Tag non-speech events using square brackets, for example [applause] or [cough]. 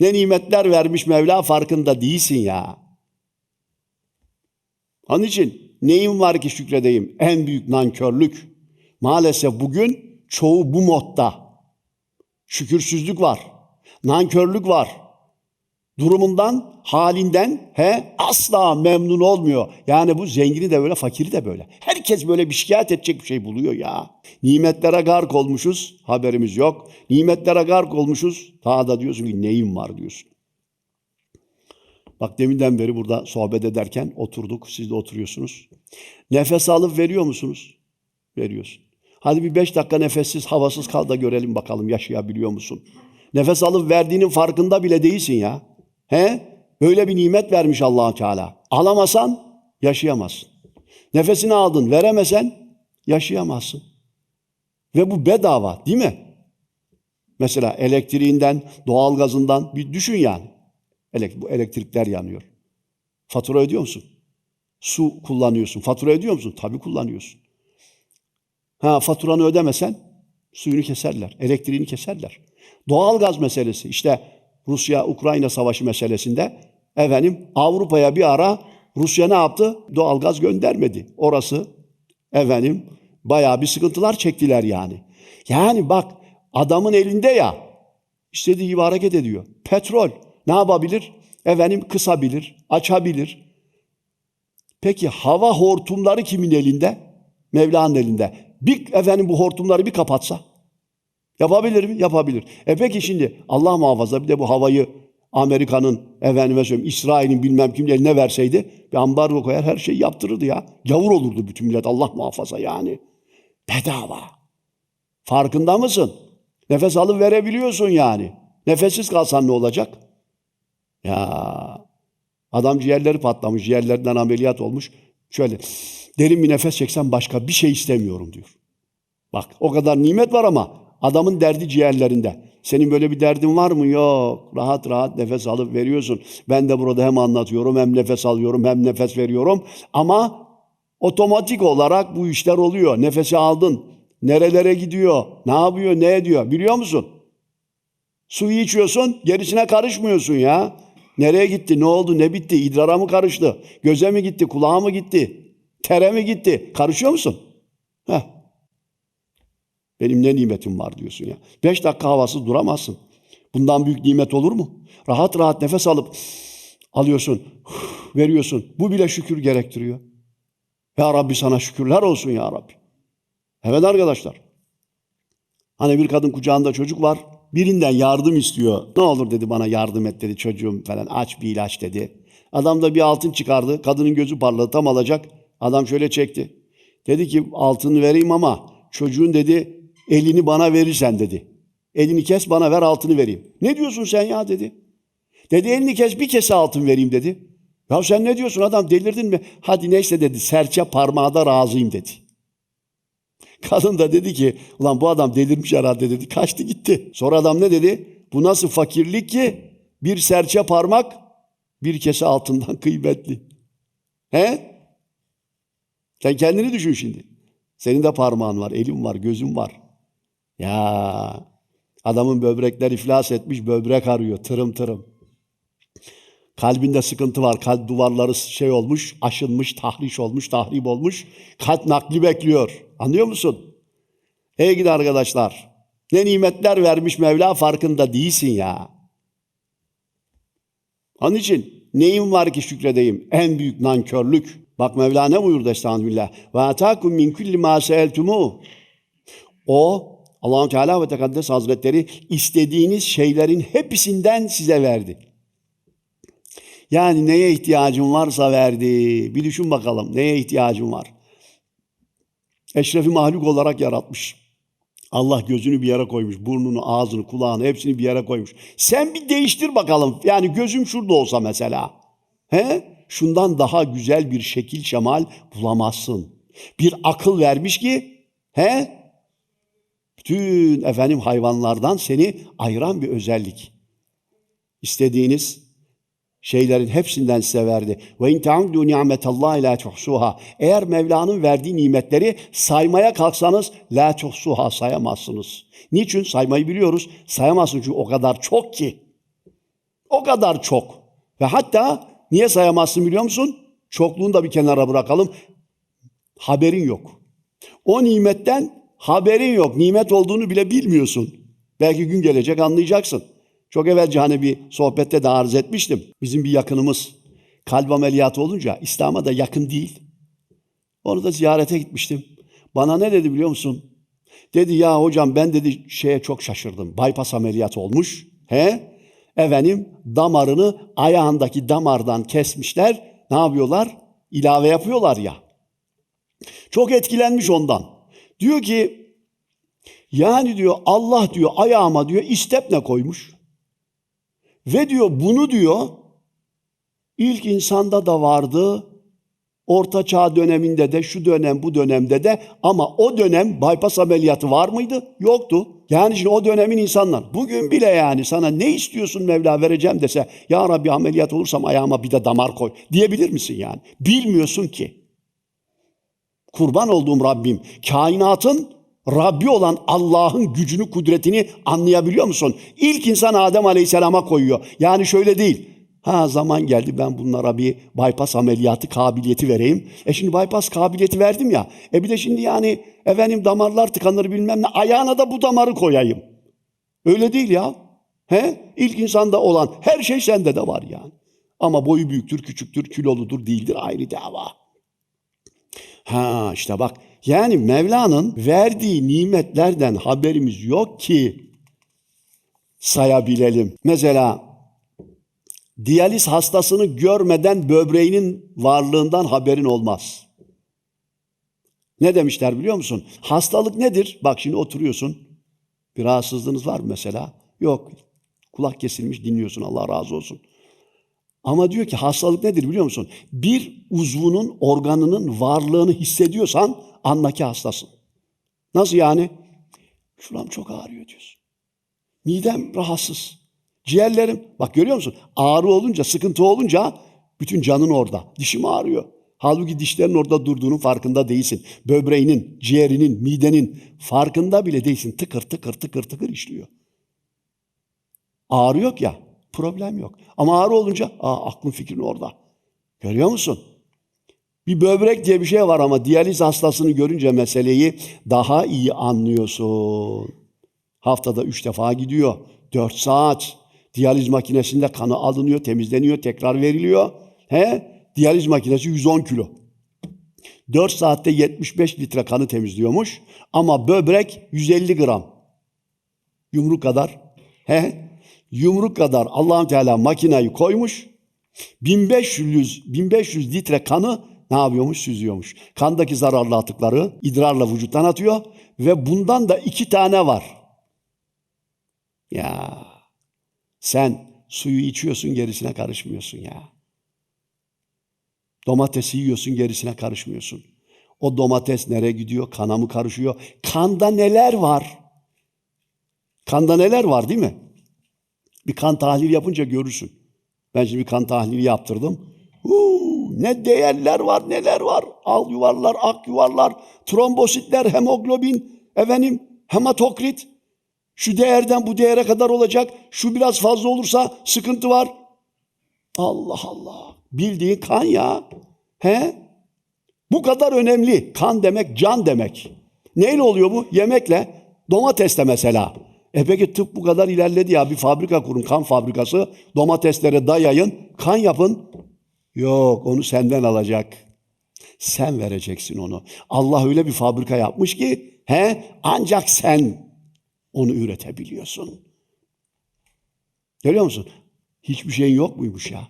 Ne nimetler vermiş Mevla farkında değilsin ya. Onun için neyim var ki şükredeyim? En büyük nankörlük. Maalesef bugün çoğu bu modda. Şükürsüzlük var. Nankörlük var. Durumundan, halinden he asla memnun olmuyor. Yani bu zengini de böyle, fakiri de böyle. Herkes böyle bir şikayet edecek bir şey buluyor ya. Nimetlere gark olmuşuz, haberimiz yok. Nimetlere gark olmuşuz, daha da diyorsun ki neyim var diyorsun. Bak deminden beri burada sohbet ederken oturduk, siz de oturuyorsunuz. Nefes alıp veriyor musunuz? Veriyorsun. Hadi bir beş dakika nefessiz, havasız kal da görelim bakalım yaşayabiliyor musun? Nefes alıp verdiğinin farkında bile değilsin ya. He? Böyle bir nimet vermiş allah Teala. Alamasan yaşayamazsın. Nefesini aldın, veremesen yaşayamazsın. Ve bu bedava değil mi? Mesela elektriğinden, doğalgazından bir düşün yani. Elek- bu elektrikler yanıyor. Fatura ödüyor musun? Su kullanıyorsun. Fatura ödüyor musun? Tabii kullanıyorsun. Ha faturanı ödemesen suyunu keserler, elektriğini keserler. Doğalgaz meselesi işte Rusya-Ukrayna savaşı meselesinde efendim Avrupa'ya bir ara Rusya ne yaptı? Doğalgaz göndermedi. Orası efendim bayağı bir sıkıntılar çektiler yani. Yani bak adamın elinde ya istediği gibi hareket ediyor. Petrol ne yapabilir? Efendim kısabilir, açabilir. Peki hava hortumları kimin elinde? Mevla'nın elinde. Bir efendim bu hortumları bir kapatsa yapabilir mi? Yapabilir. E peki şimdi Allah muhafaza bir de bu havayı Amerika'nın efendime söyleyeyim İsrail'in bilmem kimin eline verseydi bir ambargo koyar her şeyi yaptırırdı ya. Gavur olurdu bütün millet Allah muhafaza yani. Bedava. Farkında mısın? Nefes alıp verebiliyorsun yani. Nefessiz kalsan ne olacak? Ya adam ciğerleri patlamış, ciğerlerinden ameliyat olmuş. Şöyle derin bir nefes çeksen başka bir şey istemiyorum diyor. Bak o kadar nimet var ama adamın derdi ciğerlerinde. Senin böyle bir derdin var mı? Yok. Rahat rahat nefes alıp veriyorsun. Ben de burada hem anlatıyorum hem nefes alıyorum hem nefes veriyorum. Ama otomatik olarak bu işler oluyor. Nefesi aldın. Nerelere gidiyor? Ne yapıyor? Ne ediyor? Biliyor musun? Suyu içiyorsun, gerisine karışmıyorsun ya. Nereye gitti, ne oldu, ne bitti, idrara mı karıştı, göze mi gitti, kulağa mı gitti, tere mi gitti? Karışıyor musun? Heh. Benim ne nimetim var diyorsun ya. Beş dakika havasız duramazsın. Bundan büyük nimet olur mu? Rahat rahat nefes alıp alıyorsun, [sighs] veriyorsun. Bu bile şükür gerektiriyor. Ya Rabbi sana şükürler olsun ya Rabbi. Evet arkadaşlar. Hani bir kadın kucağında çocuk var. Birinden yardım istiyor. Ne olur dedi bana yardım et dedi çocuğum falan aç bir ilaç dedi. Adam da bir altın çıkardı. Kadının gözü parladı tam alacak. Adam şöyle çekti. Dedi ki altını vereyim ama çocuğun dedi elini bana verirsen dedi. Elini kes bana ver altını vereyim. Ne diyorsun sen ya dedi. Dedi elini kes bir kese altın vereyim dedi. Ya sen ne diyorsun adam delirdin mi? Hadi neyse dedi serçe parmağı da razıyım dedi. Kadın da dedi ki ulan bu adam delirmiş herhalde dedi. Kaçtı gitti. Sonra adam ne dedi? Bu nasıl fakirlik ki bir serçe parmak bir kese altından [laughs] kıymetli. He? Sen kendini düşün şimdi. Senin de parmağın var, elin var, gözün var. Ya adamın böbrekler iflas etmiş, böbrek arıyor tırım tırım. Kalbinde sıkıntı var. Kalp duvarları şey olmuş, aşınmış, tahriş olmuş, tahrip olmuş. Kalp nakli bekliyor. Anlıyor musun? Ey gidi arkadaşlar. Ne nimetler vermiş Mevla farkında değilsin ya. Onun için neyim var ki şükredeyim? En büyük nankörlük. Bak Mevla ne buyurdu estağfirullah. Ve atakum min kulli ma seeltumu. O Allahu Teala ve Tekaddes Hazretleri istediğiniz şeylerin hepsinden size verdi. Yani neye ihtiyacın varsa verdi. Bir düşün bakalım neye ihtiyacın var. Eşrefi mahluk olarak yaratmış. Allah gözünü bir yere koymuş, burnunu, ağzını, kulağını hepsini bir yere koymuş. Sen bir değiştir bakalım. Yani gözüm şurada olsa mesela. He? Şundan daha güzel bir şekil şemal bulamazsın. Bir akıl vermiş ki he? Bütün efendim hayvanlardan seni ayıran bir özellik. İstediğiniz şeylerin hepsinden size verdi. Ve in ta'uddu ni'metallahi la tuhsuha. Eğer Mevla'nın verdiği nimetleri saymaya kalksanız la tuhsuha sayamazsınız. Niçin? Saymayı biliyoruz. Sayamazsınız çünkü o kadar çok ki. O kadar çok. Ve hatta niye sayamazsın biliyor musun? Çokluğunu da bir kenara bırakalım. Haberin yok. O nimetten haberin yok. Nimet olduğunu bile bilmiyorsun. Belki gün gelecek anlayacaksın. Çok evvelce hani bir sohbette de arz etmiştim. Bizim bir yakınımız kalp ameliyatı olunca İslam'a da yakın değil. Onu da ziyarete gitmiştim. Bana ne dedi biliyor musun? Dedi ya hocam ben dedi şeye çok şaşırdım. Bypass ameliyatı olmuş. He? Efendim damarını ayağındaki damardan kesmişler. Ne yapıyorlar? İlave yapıyorlar ya. Çok etkilenmiş ondan. Diyor ki yani diyor Allah diyor ayağıma diyor istepne koymuş. Ve diyor bunu diyor ilk insanda da vardı. Orta çağ döneminde de şu dönem bu dönemde de ama o dönem bypass ameliyatı var mıydı? Yoktu. Yani şimdi o dönemin insanlar bugün bile yani sana ne istiyorsun Mevla vereceğim dese ya Rabbi ameliyat olursam ayağıma bir de damar koy diyebilir misin yani? Bilmiyorsun ki. Kurban olduğum Rabbim kainatın Rabbi olan Allah'ın gücünü, kudretini anlayabiliyor musun? İlk insan Adem Aleyhisselam'a koyuyor. Yani şöyle değil. Ha zaman geldi ben bunlara bir bypass ameliyatı kabiliyeti vereyim. E şimdi bypass kabiliyeti verdim ya. E bir de şimdi yani efendim damarlar tıkanır bilmem ne. Ayağına da bu damarı koyayım. Öyle değil ya. He? İlk insanda olan her şey sende de var yani. Ama boyu büyüktür, küçüktür, kiloludur, değildir ayrı dava. Ha işte bak yani Mevla'nın verdiği nimetlerden haberimiz yok ki sayabilelim. Mesela diyaliz hastasını görmeden böbreğinin varlığından haberin olmaz. Ne demişler biliyor musun? Hastalık nedir? Bak şimdi oturuyorsun. Bir rahatsızlığınız var mı mesela? Yok. Kulak kesilmiş dinliyorsun Allah razı olsun. Ama diyor ki hastalık nedir biliyor musun? Bir uzvunun, organının varlığını hissediyorsan anla ki hastasın. Nasıl yani? Şuram çok ağrıyor diyorsun. Midem rahatsız. Ciğerlerim, bak görüyor musun? Ağrı olunca, sıkıntı olunca bütün canın orada. Dişim ağrıyor. Halbuki dişlerin orada durduğunun farkında değilsin. Böbreğinin, ciğerinin, midenin farkında bile değilsin. Tıkır tıkır tıkır tıkır işliyor. Ağrı yok ya, problem yok. Ama ağrı olunca aa, aklın fikrin orada. Görüyor musun? Bir böbrek diye bir şey var ama diyaliz hastasını görünce meseleyi daha iyi anlıyorsun. Haftada üç defa gidiyor. Dört saat. Diyaliz makinesinde kanı alınıyor, temizleniyor, tekrar veriliyor. He? Diyaliz makinesi 110 kilo. 4 saatte 75 litre kanı temizliyormuş. Ama böbrek 150 gram. Yumruk kadar. He? Yumruk kadar Allah'ın Teala makinayı koymuş. 1500 1500 litre kanı ne yapıyormuş? Süzüyormuş. Kandaki zararlı atıkları idrarla vücuttan atıyor ve bundan da iki tane var. Ya sen suyu içiyorsun gerisine karışmıyorsun ya. Domatesi yiyorsun gerisine karışmıyorsun. O domates nereye gidiyor? Kana mı karışıyor? Kanda neler var? Kanda neler var değil mi? Bir kan tahlili yapınca görürsün. Ben şimdi bir kan tahlili yaptırdım. Huu, ne değerler var, neler var. Al yuvarlar, ak yuvarlar, trombositler, hemoglobin, efendim, hematokrit. Şu değerden bu değere kadar olacak. Şu biraz fazla olursa sıkıntı var. Allah Allah. Bildiğin kan ya. He? Bu kadar önemli. Kan demek can demek. Neyle oluyor bu? Yemekle. Domatesle mesela. E peki tıp bu kadar ilerledi ya. Bir fabrika kurun, kan fabrikası. Domateslere dayayın, kan yapın. Yok, onu senden alacak. Sen vereceksin onu. Allah öyle bir fabrika yapmış ki, he, ancak sen onu üretebiliyorsun. Görüyor musun? Hiçbir şeyin yok muymuş ya?